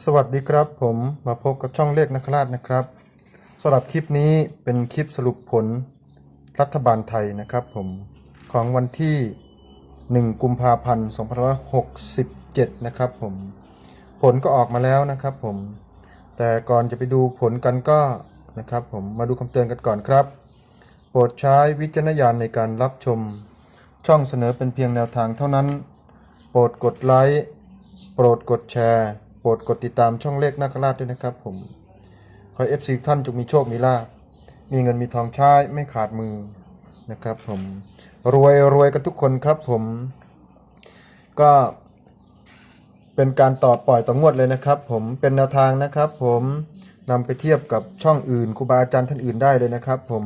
สวัสดีครับผมมาพบกับช่องเลขนักราชนะครับสำหรับคลิปนี้เป็นคลิปสรุปผลรัฐบาลไทยนะครับผมของวันที่ 1 กุมภาพันธ์2567 นะครับผมผลก็ออกมาแล้วนะครับผมแต่ก่อนจะไปดูผลกันก็นะครับผมมาดูคำเตือนกันก่อนครับ โปรดใช้วิจารณญาณในการรับชม ช่องเสนอเป็นเพียงแนวทางเท่านั้น โปรดกดไลค์โปรดกดแชร์ โปรดกดติดตามช่องเลขนาคราชด้วยนะครับผม ขอเอฟซีท่านจงมีโชคมีลาภมีเงินมีทองใช้ไม่ขาดมือนะครับผมรวยรวยกันทุกคนครับผม ก็เป็นการต่อปล่อยต่องวดเลยนะครับ ผมเป็นแนวทางนะครับ ผมนำไปเทียบกับช่องอื่นครูบาอาจารย์ท่านอื่นได้เลยนะครับ ผม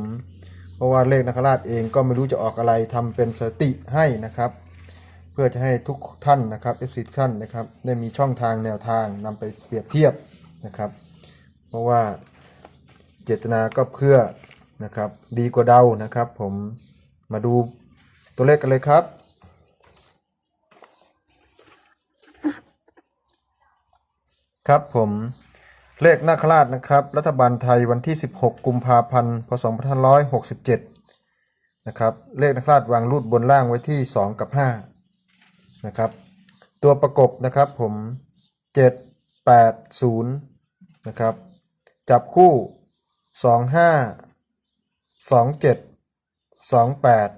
เพราะว่าเลขนักราชเองก็ไม่รู้จะออกอะไรทำเป็นสติให้นะครับ พื่อจะให้ทุกท่านนะครับ FC ท่านนะครับ ได้มีช่องทางแนวทางนำไปเปรียบเทียบนะครับ เพราะว่าเจตนาก็เพื่อนะครับ ดีกว่าเดานะครับ ผมมาดูตัวเลขกันเลยครับ ครับผมเลขนาคราชนะครับ รัฐบาลไทยวันที่ 16 กุมภาพันธ์พศ2567 นะครับ เลขนาคราชวางรูดบนล่างไว้ที่ 2 กับ 5 นะครับ ตัวประกบนะครับผม 7 8 0นะครับ จับคู่ 2 5 2 7 2 8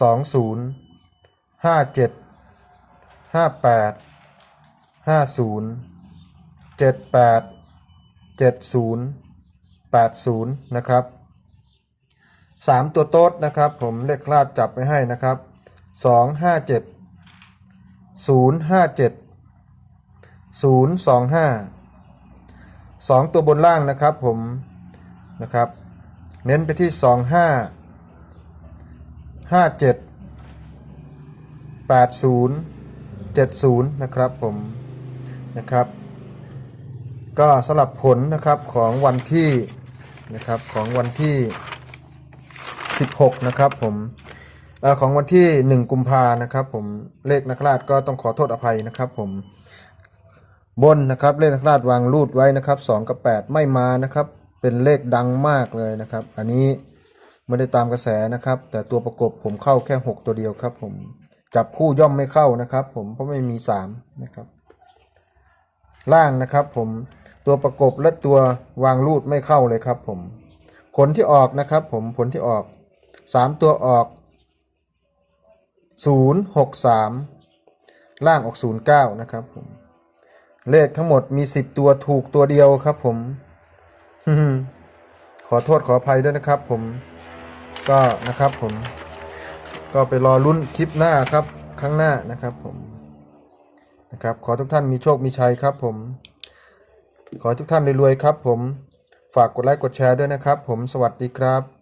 2 0 5 7 5 8 5 0เจ็ดแปดเจ็ดศูนะครับสามตัวโต๊ดนะครับ ผมเลขคลาดจับไปให้นะครับสอง ห้าเจ็ดศูนย์ห้าเจ็ดศูนย์สองห้าสองตัวบนล่างนะครับผมนะครับ เน้นไปที่สองห้าห้าเจ็ดแปดศูนย์เจ็ดศูนย์นะครับผมนะครับ ก็สำหรับผลนะครับของวันที่นะครับของวันที่ 16 นะครับผม ของวันที่ 1 กุมภานะครับผมเลขนักราชก็ต้องขอโทษอภัยนะครับผมบนนะครับเลขนักราชวางรูดไว้นะครับ2กับ 8 ไม่มานะครับ เป็นเลขดังมากเลยนะครับ อันนี้ไม่ได้ตามกระแสนะครับ แต่ตัวประกบผมเข้าแค่ 6 ตัวเดียวครับ ผมจับคู่ย่อมไม่เข้านะครับ ผมเพราะไม่มี3นะครับล่างนะครับ ผมตัวประกบและตัววางรูดไม่เข้าเลยครับ ผม ผลที่ออกนะครับ ผมผลที่ออก 3 ตัวออก 0 6 3 ล่างออก 0 9 นะครับผม เลขทั้งหมดมี 10 ตัวถูกตัวเดียวครับผม ขอโทษขออภัยด้วยนะครับผม ก็นะครับผม ก็ไปรอลุ้นคลิปหน้าครับข้างหน้านะครับผม นะครับ ขอทุกท่านมีโชคมีชัยครับผม ขอทุกท่านรวยๆครับผม ฝากกดไลค์กดแชร์ด้วยนะครับผม สวัสดีครับ